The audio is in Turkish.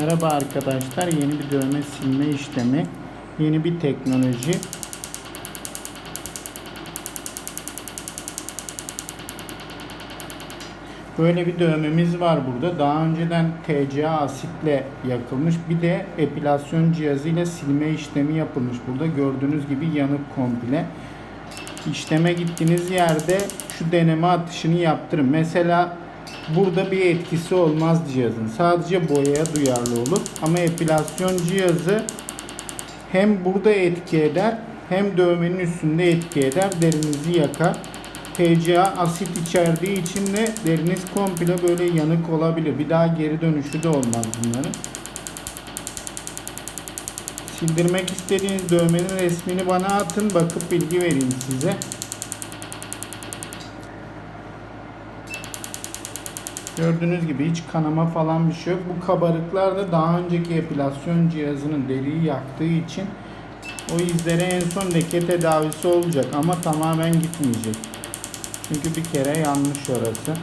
Merhaba arkadaşlar. Yeni bir dövme silme işlemi. Yeni bir teknoloji. Böyle bir dövmemiz var burada. Daha önceden TCA asitle yakılmış. Bir de epilasyon cihazıyla silme işlemi yapılmış. Burada gördüğünüz gibi yanık komple. İşleme gittiğiniz yerde şu deneme atışını yaptırın. Mesela burada bir etkisi olmaz cihazın. Sadece boyaya duyarlı olur. Ama epilasyon cihazı hem burada etki eder hem dövmenin üstünde etki eder. Derinizi yakar. TCA asit içerdiği için de deriniz komple böyle yanık olabilir. Bir daha geri dönüşü de olmaz bunların. Sildirmek istediğiniz dövmenin resmini bana atın. Bakıp bilgi vereyim size. Gördüğünüz gibi hiç kanama falan bir şey yok. Bu kabarıklar da daha önceki epilasyon cihazının deriyi yaktığı için o izlere en son leke tedavisi olacak ama tamamen gitmeyecek. Çünkü bir kere yanmış orası.